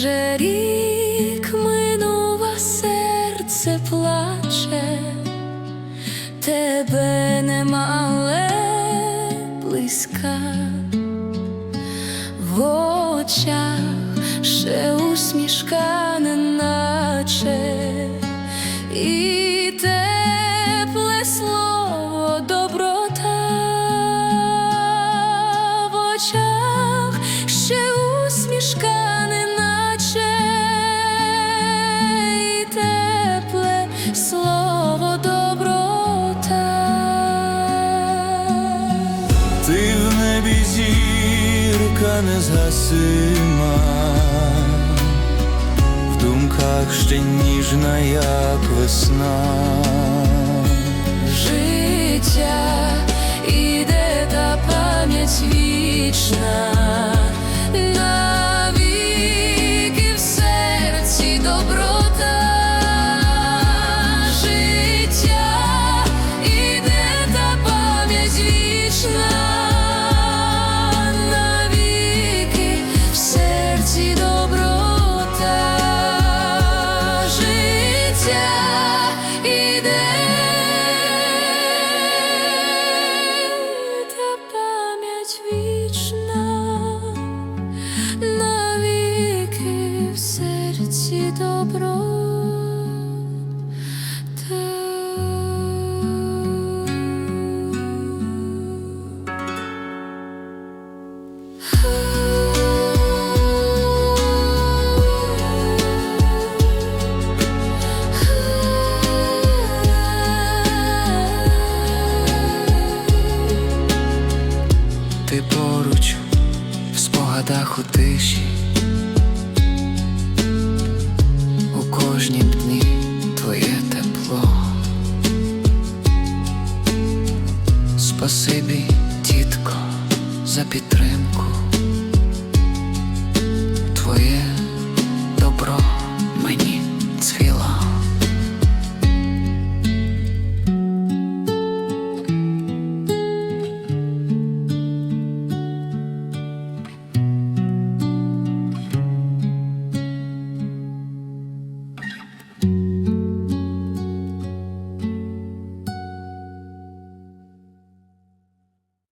вже рік минув, серце плаче, тебе нема, але близька, в очах ще усмішка не наче і тепле слово доброта в очах. Небі зірка незгасима, в думках ще ніжна, як весна. Yeah. Спогадах у тиші, у кожні дні твоє тепло. Спасибі, тітко, за підтримку.